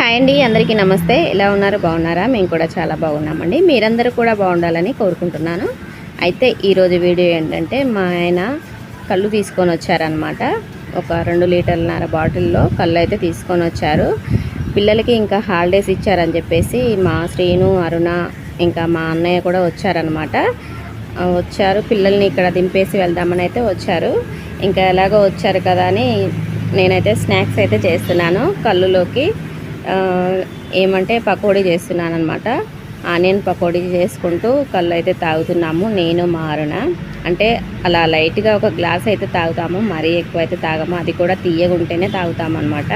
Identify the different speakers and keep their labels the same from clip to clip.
Speaker 1: Hi అండి అందరికీ నమస్తే. ఎలా ఉన్నారు? బాగున్నారా? మేము కూడా చాలా బాగున్నామండి. మీరందరూ కూడా బాగుండాలని కోరుకుంటున్నాను. అయితే ఈరోజు వీడియో ఏంటంటే మా ఆయన కళ్ళు తీసుకొని వచ్చారనమాట ఒక రెండు లీటర్లన్నర బాటిల్లో కళ్ళు అయితే తీసుకొని వచ్చారు. పిల్లలకి ఇంకా హాలిడేస్ ఇచ్చారని చెప్పేసి మా శ్రీను అరుణ ఇంకా మా అన్నయ్య కూడా వచ్చారనమాట వచ్చారు. పిల్లల్ని ఇక్కడ దింపేసి వెళ్దామని అయితే వచ్చారు. ఇంకా ఎలాగో వచ్చారు కదా అని నేనైతే స్నాక్స్ అయితే చేస్తున్నాను కళ్ళులోకి. ఏమంటే పకోడీ చేస్తున్నాను అనమాట ఆనియన్ పకోడీ చేసుకుంటూ కళ్ళు అయితే తాగుతున్నాము నేను మారున అంటే అలా లైట్గా ఒక గ్లాస్ అయితే తాగుతాము మరీ ఎక్కువ అయితే తాగము. అది కూడా తీయగుంటేనే తాగుతాము అనమాట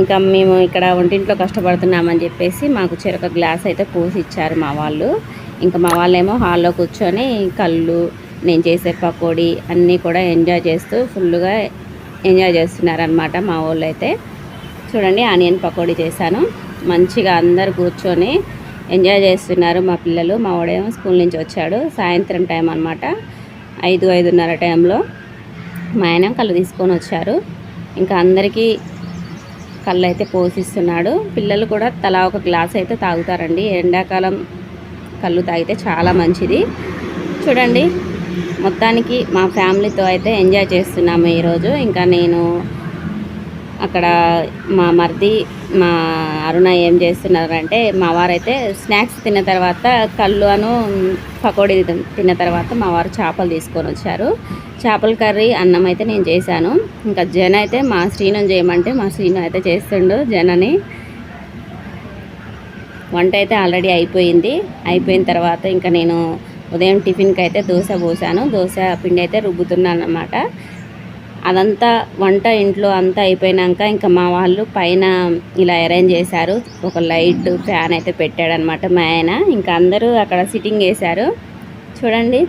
Speaker 1: ఇంకా మేము ఇక్కడ వంటింట్లో కష్టపడుతున్నామని చెప్పేసి మాకు చెరొక గ్లాస్ అయితే పోసి ఇచ్చారు మా వాళ్ళు. ఇంకా మా వాళ్ళేమో హాల్లో కూర్చొని కళ్ళు నేను చేసే పకోడీ అన్నీ కూడా ఎంజాయ్ చేస్తూ ఫుల్గా ఎంజాయ్ చేస్తున్నారనమాట మా వాళ్ళు అయితే చూడండి ఆనియన్ పకోడీ చేశాను. మంచిగా అందరు కూర్చొని ఎంజాయ్ చేస్తున్నారు మా పిల్లలు. మా వాడేమో స్కూల్ నుంచి వచ్చాడు. సాయంత్రం టైం అనమాట ఐదు ఐదున్నర టైంలో మా ఆయన కళ్ళు తీసుకొని వచ్చారు. ఇంకా అందరికీ కళ్ళు అయితే పోసిస్తున్నాడు. పిల్లలు కూడా తలా ఒక గ్లాస్ అయితే తాగుతారండి. ఎండాకాలం కళ్ళు తాగితే చాలా మంచిది. చూడండి మొత్తానికి మా ఫ్యామిలీతో అయితే ఎంజాయ్ చేస్తున్నాము ఈరోజు. ఇంకా నేను అక్కడ మా మరిది మా అరుణ ఏం చేస్తున్నారంటే మా వారైతే స్నాక్స్ తిన్న తర్వాత కళ్ళు అను పకోడీ తిన్న తర్వాత మా వారు చేపలు తీసుకొని వచ్చారు. చేపల కర్రీ అన్నం అయితే నేను చేశాను. ఇంకా జన అయితే మా శ్రీను చేయమంటే మా శ్రీను అయితే చేస్తుండు జనని. వంట అయితే ఆల్రెడీ అయిపోయింది. అయిపోయిన తర్వాత ఇంకా నేను ఉదయం టిఫిన్కి అయితే దోశ పోసాను. దోశ పిండి అయితే రుబ్బుతున్నాను అనమాట అదంతా వంట ఇంట్లో అంతా అయిపోయినాక ఇంకా మా వాళ్ళు పైన ఇలా అరేంజ్ చేశారు. ఒక లైట్ ఫ్యాన్ అయితే పెట్టాడనమాట మా ఆయన. ఇంకా అందరూ అక్కడ సిట్టింగ్ వేశారు. చూడండి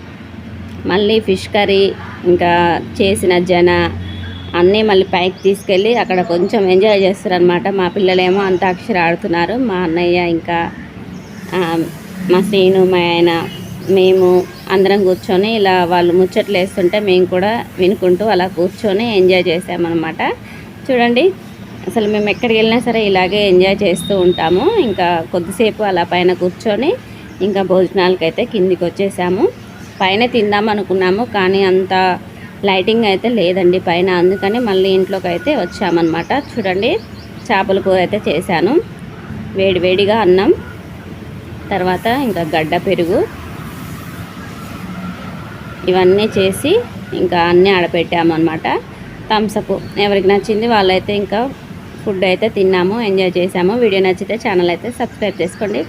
Speaker 1: మళ్ళీ ఫిష్ కర్రీ ఇంకా చేసిన జన అన్నీ మళ్ళీ పైకి తీసుకెళ్ళి అక్కడ కొంచెం ఎంజాయ్ చేస్తారనమాట మా పిల్లలేమో అంతాక్షరి ఆడుతున్నారు మా అన్నయ్య ఇంకా మా శ్రీను మా ఆయన మేము అందరం కూర్చొని ఇలా వాళ్ళు ముచ్చట్లు వేస్తుంటే మేము కూడా వినుకుంటూ అలా కూర్చొని ఎంజాయ్ చేసామన్నమాట. చూడండి అసలు మేము ఎక్కడికి వెళ్ళినా సరే ఇలాగే ఎంజాయ్ చేస్తూ ఉంటాము. ఇంకా కొద్దిసేపు అలా పైన కూర్చొని ఇంకా భోజనాలకైతే కిందికి వచ్చేసాము. పైన తిందాం అనుకున్నాము కానీ అంత లైటింగ్ అయితే లేదండి పైన. అందుకని మళ్ళీ ఇంట్లోకి అయితే వచ్చామన్నమాట. చూడండి చేపల కూర అయితే చేశాను. వేడి వేడిగా అన్నం తర్వాత ఇంకా గడ్డ పెరుగు ఇవన్నీ చేసి ఇంకా అన్నీ ఆడపెట్టామన్నమాట థమ్సప్ ఎవరికి నచ్చింది వాళ్ళైతే ఇంకా ఫుడ్ అయితే తిన్నాము ఎంజాయ్ చేసాము వీడియో నచ్చితే ఛానల్ అయితే సబ్స్క్రైబ్ చేసుకోండి.